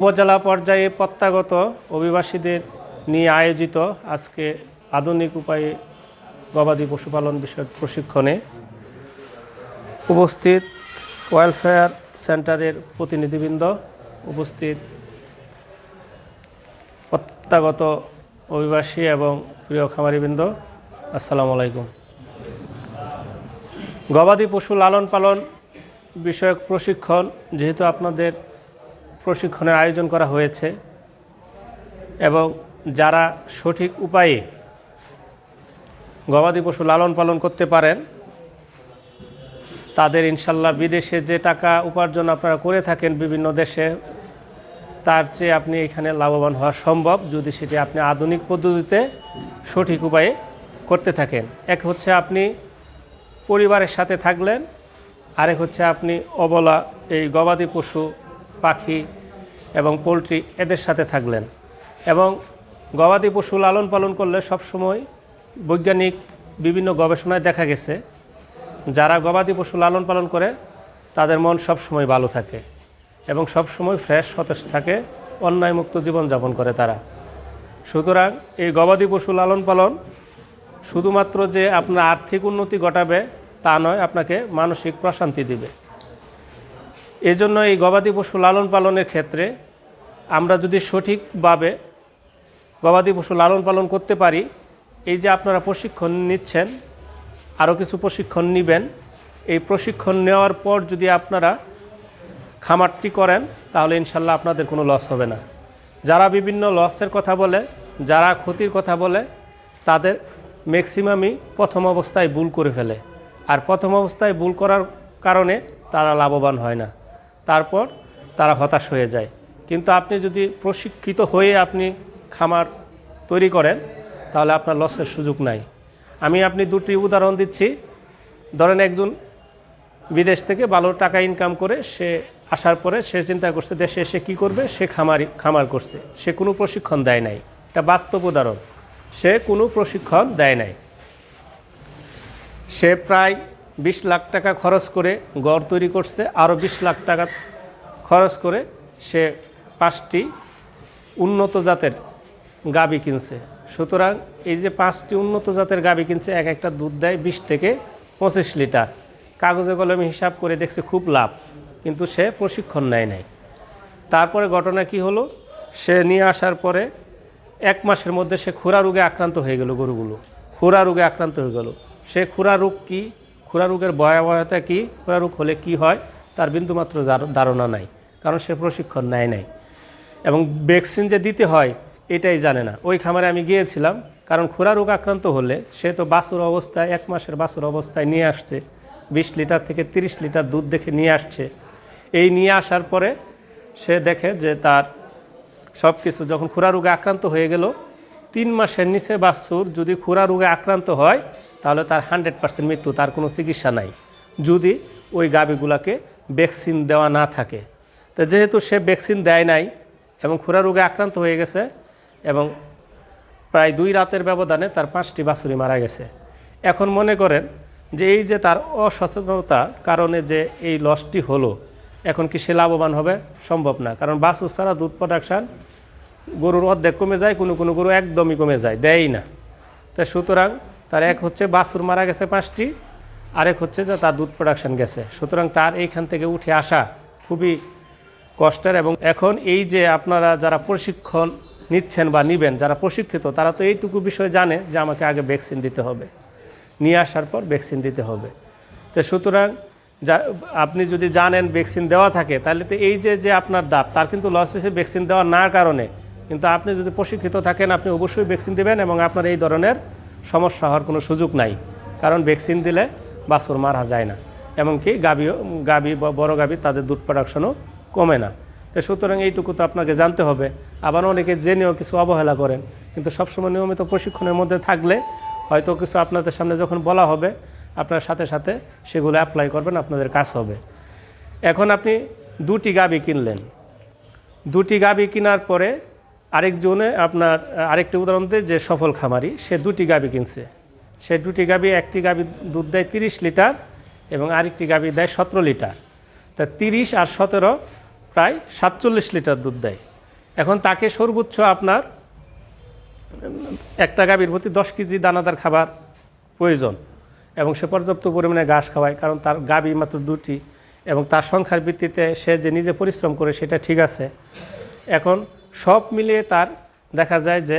উপজেলা পর্যায়ে প্রত্যাগত অভিবাসীদের নিয়ে আয়োজিত আজকে আধুনিক উপায়ে গবাদি পশুপালন বিষয়ক প্রশিক্ষণে উপস্থিত ওয়েলফেয়ার সেন্টারের প্রতিনিধিবৃন্দ, উপস্থিত প্রত্যাগত অভিবাসী এবং প্রিয় খামারিবৃন্দ, আসসালামু আলাইকুম। গবাদি পশু লালন পালন বিষয়ক প্রশিক্ষণ যেহেতু আপনাদের প্রশিক্ষণের আয়োজন করা হয়েছে এবং যারা সঠিক উপায়ে গবাদি পশু লালন পালন করতে পারেন, তাদের ইনশাল্লাহ বিদেশে যে টাকা উপার্জন আপনারা করে থাকেন বিভিন্ন দেশে, তার চেয়ে আপনি এখানে লাভবান হওয়া সম্ভব যদি সেটি আপনি আধুনিক পদ্ধতিতে সঠিক উপায়ে করতে থাকেন। এক হচ্ছে আপনি পরিবারের সাথে থাকলেন, আরেক হচ্ছে আপনি অবলা এই গবাদি পশু পাখি এবং পোলট্রি এদের সাথে থাকলেন। এবং গবাদি পশু লালন পালন করলে সবসময় বৈজ্ঞানিক বিভিন্ন গবেষণায় দেখা গেছে, যারা গবাদি পশু লালন পালন করে, তাদের মন সবসময় ভালো থাকে এবং সবসময় ফ্রেশ, সতেজ থাকে অন্যায়মুক্ত জীবনযাপন করে তারা। সুতরাং এই গবাদি পশু লালন পালন শুধুমাত্র যে আপনার আর্থিক উন্নতি ঘটাবে তা নয়, আপনাকে মানসিক প্রশান্তি দিবে। এজন্য এই গবাদি পশু লালন পালনের ক্ষেত্রে আমরা যদি সঠিকভাবে গবাদি পশু লালন পালন করতে পারি, এই যে আপনারা প্রশিক্ষণ নিচ্ছেন, আরও কিছু প্রশিক্ষণ নেবেন, এই প্রশিক্ষণ নেওয়ার পর যদি আপনারা খামারটি করেন, তাহলে ইনশাল্লাহ আপনাদের কোনো লস হবে না। যারা বিভিন্ন লসের কথা বলে, যারা ক্ষতির কথা বলে, তাদের ম্যাক্সিমামই প্রথম অবস্থায় ভুল করে ফেলে। আর প্রথম অবস্থায় ভুল করার কারণে তারা লাভবান হয় না। তারপর তারা হতাশ হয়ে যায়। কিন্তু আপনি যদি প্রশিক্ষিত হয়ে আপনি খামার তৈরি করেন, তাহলে আপনার লসের সুযোগ নাই। আমি আপনি দুটি উদাহরণ দিচ্ছি। ধরেন একজন বিদেশ থেকে ভালো টাকা ইনকাম করে সে আসার পরে সে চিন্তা করছে, দেশে এসে কী করবে? সে খামারি, খামার করছে। সে কোনো প্রশিক্ষণ দেয় নাই। এটা বাস্তব উদাহরণ। সে কোনো প্রশিক্ষণ দেয় নাই। সে প্রায় বিশ লাখ টাকা খরচ করে গড় তৈরি করছে আরও বিশ লাখ টাকা খরচ করে সে পাঁচটি উন্নত জাতের গাবি কিনছে। সুতরাং এই যে পাঁচটি উন্নত জাতের গাবি কিনছে, এক একটা দুধ দেয় বিশ থেকে পঁচিশ লিটার। কাগজে কলমে হিসাব করে দেখছে খুব লাভ, কিন্তু সে প্রশিক্ষণ নেয় নাই। তারপরে ঘটনা কি হলো? সে নিয়ে আসার পরে এক মাসের মধ্যে সে খুরা রোগে আক্রান্ত হয়ে গেল গরুগুলো। খুরা রোগে আক্রান্ত হয়ে গেল। সে খুরা রোগ কী? রোগের ভয়াবহতা কী? রোগ হলে কি হয়? তার বিন্দুমাত্র ধারণা নাই, কারণ সে প্রশিক্ষণ নেয় নাই। এবং ভ্যাকসিন যে দিতে হয়, এটাই জানে না। ওই খামারে আমি গিয়েছিলাম, কারণ খুরা রোগ আক্রান্ত হলে সে তো বাছুর অবস্থায়, এক মাসের বাছুর অবস্থায় নিয়ে আসছে। বিশ লিটার থেকে তিরিশ লিটার দুধ দেখে নিয়ে আসছে। এই নিয়ে আসার পরে সে দেখে যে তার সব কিছু যখন খুরা রোগে আক্রান্ত হয়ে গেল, তিন মাসের নিচে বাছুর যদি খুরা রোগে আক্রান্ত হয় তাহলে তার হান্ড্রেড পার্সেন্ট মৃত্যু, তার কোনো চিকিৎসা নাই। যদি ওই গাবিগুলাকে ভ্যাকসিন দেওয়া না থাকে। তো যেহেতু সে ভ্যাকসিন দেয় নাই এবং খুরা রোগে আক্রান্ত হয়ে গেছে এবং প্রায় দুই রাতের ব্যবধানে তার পাঁচটি বাছুরি মারা গেছে। এখন মনে করেন যে এই যে তার অসচেতনতার কারণে যে এই লসটি হলো, এখন কি সে লাভবান হবে? সম্ভব না। কারণ বাছুর ছাড়া দুধ প্রোডাকশান গরুর অর্ধেক কমে যায়, কোনো কোনো গরু একদমই কমে যায়, দেয়ই না। তা সুতরাং তার এক হচ্ছে বাছুর মারা গেছে পাঁচটি, আরেক হচ্ছে যে তার দুধ প্রোডাকশান গেছে। সুতরাং তার এইখান থেকে উঠে আসা খুবই কষ্টের এবং এখন এই যে আপনারা যারা প্রশিক্ষণ নিচ্ছেন বা নিবেন, যারা প্রশিক্ষিত, তারা তো এইটুকু বিষয়ে জানে যে আমাকে আগে ভ্যাকসিন দিতে হবে। নিয়ে আসার পর ভ্যাকসিন দিতে হবে। তো সুতরাং যা, আপনি যদি জানেন ভ্যাকসিন দেওয়া থাকে, তাহলে তো এই যে যে আপনার দাপ, তার কিন্তু লস হয়েছে ভ্যাকসিন দেওয়া না কারণে। কিন্তু আপনি যদি প্রশিক্ষিত থাকেন, আপনি অবশ্যই ভ্যাকসিন দেবেন এবং আপনার এই ধরনের সমস্যা হওয়ার কোনো সুযোগ নাই। কারণ ভ্যাকসিন দিলে বাছুর মারা যায় না। এমনকি গাবিও গাবি, বা, বড় গাবি তাদের দুধ প্রোডাকশনও কমে না। তো সুতরাং এইটুকু তো আপনাকে জানতে হবে। আবার অনেকে জেনেও কিছু অবহেলা করেন। কিন্তু সবসময় নিয়মিত প্রশিক্ষণের মধ্যে থাকলে হয়তো কিছু আপনাদের সামনে যখন বলা হবে, আপনার সাথে সাথে সেগুলো অ্যাপ্লাই করবেন, আপনাদের কাজ হবে। এখন আপনি দুটি গাবি কিনলেন। দুটি গাবি কেনার পরে আরেকজনে আপনার, আরেকটি উদাহরণ দেয় যে সফল খামারি, সে দুটি গাবি কিনছে। সে দুটি গাবি, একটি গাবি দুধ দেয় তিরিশ লিটার এবং আরেকটি গাবি দেয় সতেরো লিটার। তা তিরিশ আর সতেরো প্রায় সাতচল্লিশ লিটার দুধ দেয়। এখন তাকে সর্বোচ্চ আপনার, একটা গাভীর প্রতি দশ কেজি দানাদার খাবার প্রয়োজন এবং সে পর্যাপ্ত পরিমাণে ঘাস খাওয়ায় কারণ তার গাভী মাত্র দুটি এবং তার সংখ্যার ভিত্তিতে সে যে নিজে পরিশ্রম করে সেটা ঠিক আছে। এখন সব মিলিয়ে তার দেখা যায় যে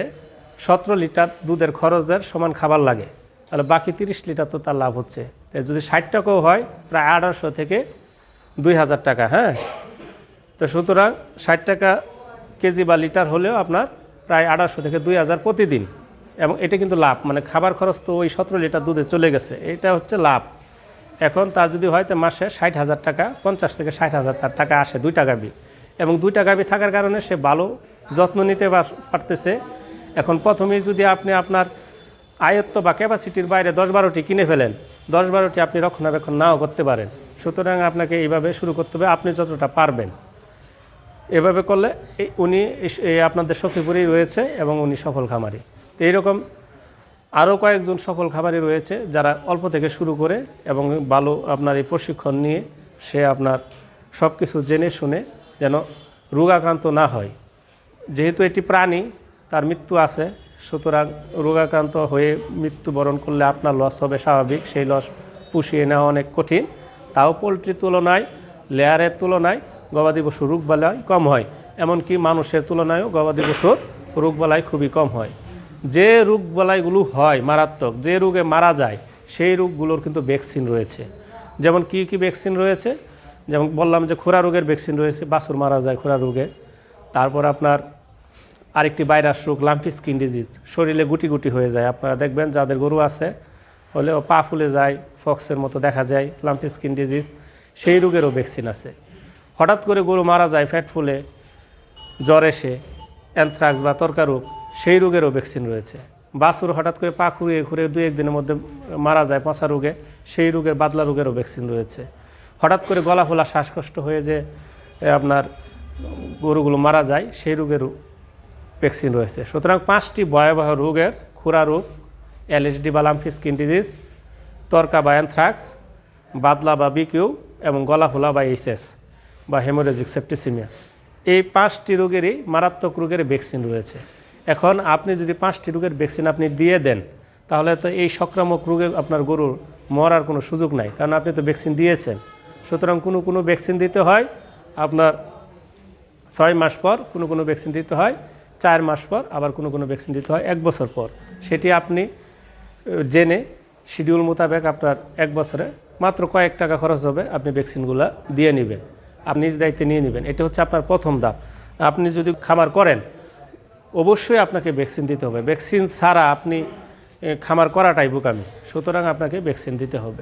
সতেরো লিটার দুধের খরচের সমান খাবার লাগে। তাহলে বাকি তিরিশ লিটার তো তার লাভ হচ্ছে। যদি ষাট টাকাও হয়, প্রায় আঠারোশো থেকে দুই হাজার টাকা হ্যাঁ? তো সুতরাং ষাট টাকা কেজি বা লিটার হলেও আপনার প্রায় আঠারোশো থেকে দুই হাজার প্রতিদিন। এবং এটা কিন্তু লাভ মানে খাবার খরচ তো ওই সতেরো লিটার দুধে চলে গেছে, এটা হচ্ছে লাভ। এখন তার যদি হয়, তো মাসে ষাট হাজার টাকা, পঞ্চাশ থেকে ষাট হাজার টাকা আসে, দুই টাকা গাবি এবং দুইটা গাবি থাকার কারণে সে ভালো যত্ন নিতে পার- পারতেছে। এখন প্রথমেই যদি আপনি আপনার আয়ত্ত বা ক্যাপাসিটির বাইরে দশ বারোটি কিনে ফেলেন, দশ বারোটি আপনি রক্ষণাবেক্ষণ নাও করতে পারেন। সুতরাং আপনাকে এইভাবে শুরু করতে হবে, আপনি যতটা পারবেন। এভাবে করলে উনি আপনাদের সখীপুরেই রয়েছে এবং উনি সফল খামারি। তো এইরকম আরও কয়েকজন সফল খামারি রয়েছে যারা অল্প থেকে শুরু করে এবং ভালো আপনার এই প্রশিক্ষণ নিয়ে সে আপনার সব কিছু জেনে শুনে যেন রোগাক্রান্ত না হয়। যেহেতু এটি প্রাণী, তার মৃত্যু আছে, সুতরাং রোগাক্রান্ত হয়ে মৃত্যুবরণ করলে আপনার লস হবে স্বাভাবিক। সেই লস পুষিয়ে নেওয়া অনেক কঠিন। তাও পোলট্রির তুলনায়, লেয়ারের তুলনায় গবাদি পশু রোগবালাই কম হয়। এমনকি মানুষের তুলনায়ও গবাদি পশুর রোগবালাই খুবই কম হয়। যে রোগবালাইগুলো হয় মারাত্মক, যে রোগে মারা যায়, সেই রোগগুলোর কিন্তু ভ্যাকসিন রয়েছে। যেমন কি কি ভ্যাকসিন রয়েছে? যেমন বললাম যে খোরা রোগের ভ্যাকসিন রয়েছে, বাছুর মারা যায় খোরা রোগে। তারপর আপনার আরেকটি ভাইরাস রোগ লাম্পি স্কিন ডিজিজ শরীরে গুটি গুটি হয়ে যায়। আপনারা দেখবেন যাদের গরু আছে, হলেও পা ফুলে যায় ফক্সের মতো দেখা যায় লাম্পি স্কিন ডিজিজ সেই রোগেরও ভ্যাকসিন আছে। হঠাৎ করে গরু মারা যায় ফ্যাট ফুলে, জ্বর এসে অ্যানথ্রাক্স বা তর্কা রোগ সেই রোগেরও ভ্যাকসিন রয়েছে। বাছুর হঠাৎ করে পা খুঁড়িয়ে ঘুরে দুই একদিনের মধ্যে মারা যায় পচা রোগে, সেই রোগের বাদলা রোগেরও ভ্যাকসিন রয়েছে। হঠাৎ করে গলা ফোলা শ্বাসকষ্ট হয়ে যে আপনার গরুগুলো মারা যায়, সেই রোগেরও ভ্যাকসিন রয়েছে। সুতরাং পাঁচটি ভয়াবহ রোগের খুরা রোগ এলএসডি বা লাম্ফি স্কিন ডিজিজ তর্কা বা অ্যানথ্রাক্স বাদলা বা বিকিউ এবং গলা ফোলা বা এইচএস বা হেমোরেজিক সেপ্টিসিমিয়া এই পাঁচটি রোগেরই মারাত্মক রোগের ভ্যাকসিন রয়েছে। এখন আপনি যদি পাঁচটি রোগের ভ্যাকসিন আপনি দিয়ে দেন, তাহলে তো এই সংক্রামক রোগে আপনার গরুর মরার কোনো সুযোগ নাই। কারণ আপনি তো ভ্যাকসিন দিয়েছেন। সুতরাং কোনো কোনো ভ্যাকসিন দিতে হয়, আপনার ছয় মাস পর কোনো কোনো ভ্যাকসিন দিতে হয়, চার মাস পর আবার কোনো কোনো ভ্যাকসিন দিতে হয়, এক বছর পর। সেটি আপনি জেনে শিডিউল মোতাবেক আপনার এক বছরে মাত্র কয়েক টাকা খরচ হবে আপনি ভ্যাকসিনগুলো দিয়ে নেবেন। আপনি নিজ দায়িত্বে নিয়ে নেবেন। এটা হচ্ছে আপনার প্রথম ধাপ। আপনি যদি খামার করেন, অবশ্যই আপনাকে ভ্যাকসিন দিতে হবে। ভ্যাকসিন ছাড়া আপনি খামার করাটাই বোকামি। সুতরাং আপনাকে ভ্যাকসিন দিতে হবে।